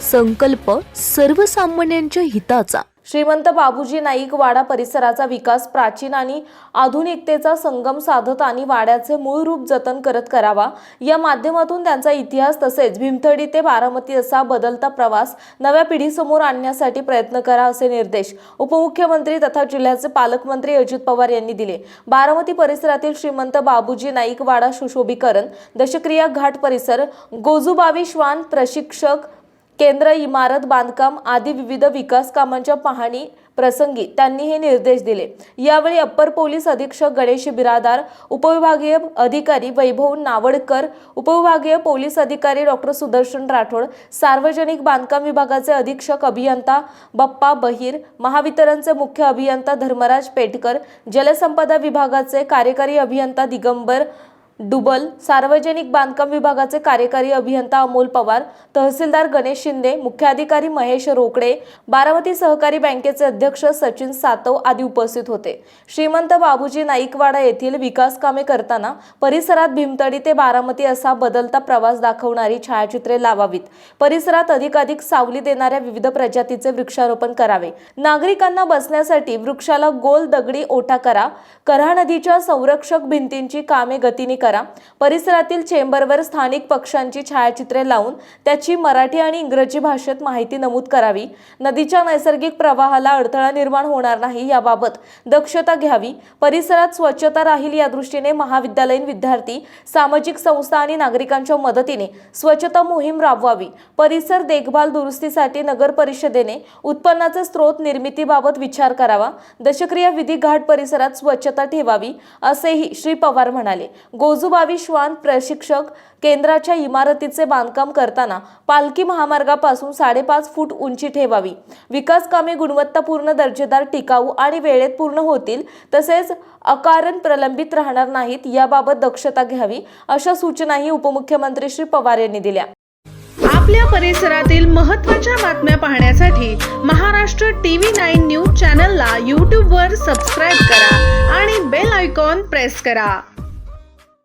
संकल्प सर्वसामान्यांच्या हिताचा. श्रीमंत बाबूजी नाईक वाडा परिसराचा विकास प्राचीन आणि आधुनिकतेचा संगम साधत आणि वाड्याचे मूळ रूप जतन करत करावा. या माध्यमातून त्यांचा इतिहास तसेच भीमथडी ते बारामती असा बदलता प्रवास नव्या पिढीसमोर आणण्यासाठी प्रयत्न करा असे निर्देश उपमुख्यमंत्री तथा जिल्ह्याचे पालकमंत्री अजित पवार यांनी दिले. बारामती परिसरातील श्रीमंत बाबूजी नाईक वाडा सुशोभीकरण दशक्रिया घाट परिसर गोजूबावी श्वान प्रशिक्षक केंद्र इमारत बांधकाम आदी विविध विकास कामांच्या पाहणी प्रसंगी त्यांनी हे निर्देश दिले. यावेळी अप्पर पोलीस अधीक्षक गणेश बिरादार उपविभागीय अधिकारी वैभव नावडकर उपविभागीय पोलीस अधिकारी डॉक्टर सुदर्शन राठोड सार्वजनिक बांधकाम विभागाचे अधीक्षक अभियंता बप्पा बहीर महावितरणचे मुख्य अभियंता धर्मराज पेटकर जलसंपदा विभागाचे कार्यकारी अभियंता दिगंबर डुबल सार्वजनिक बांधकाम विभागाचे कार्यकारी अभियंता अमोल पवार तहसीलदार गणेश शिंदे मुख्याधिकारी महेश रोकडे बारामती सहकारी बँकेचे अध्यक्ष सचिन सातव आदी उपस्थित होते. श्रीमंत बाबूजी नाईकवाडा येथील विकास कामे करताना परिसरात भीमतडी ते बारामती असा बदलता प्रवास दाखवणारी छायाचित्रे लावावीत. परिसरात अधिकाधिक सावली देणाऱ्या विविध प्रजातीचे वृक्षारोपण करावे. नागरिकांना बसण्यासाठी वृक्षाला गोल दगडी ओटा करा. करा नदीच्या संरक्षक भिंतींची कामे गतीने करा. परिसरातील चेंबरवर स्थानिक पक्ष्यांची छायाचित्रे लावून त्याची मराठी आणि इंग्रजी भाषेत माहिती नमूद करावी. नदीच्या नैसर्गिक प्रवाहाला अडथळा निर्माण होणार नाही याबाबत दक्षता घ्यावी. परिसरात स्वच्छता राहील या दृष्टीने महाविद्यालयीन विद्यार्थी सामाजिक संस्था आणि नागरिकांच्या मदतीने स्वच्छता मोहीम राबवावी. परिसर देखभाल दुरुस्तीसाठी नगर परिषदेने उत्पन्नाचे स्रोत निर्मितीबाबत विचार करावा. दशक्रिया विधी घाट परिसरात स्वच्छता ठेवावी असेही श्री पवार म्हणाले. गोजूबावी श्वान प्रशिक्षक केंद्राच्या इमारतीचे बांधकाम करताना पालखी महामार्गापासून साडेपाच फूट उंची ठेवावी. विकास कामे गुणवत्तापूर्ण दर्जेदार टिकाऊ आणि वेळेत पूर्ण होतील तसेच अकारण प्रलंबित राहणार नाहीत याबाबत दक्षता घ्यावी अशा सूचनाही उपमुख्यमंत्री श्री पवार यांनी दिल्या. आपल्या परिसरातील महत्त्वाच्या बातम्या पाहण्यासाठी महाराष्ट्र टीव्ही नाईन न्यूज चॅनलला यूट्यूबवर सबस्क्राईब करा आणि बेल आयकॉन प्रेस करा.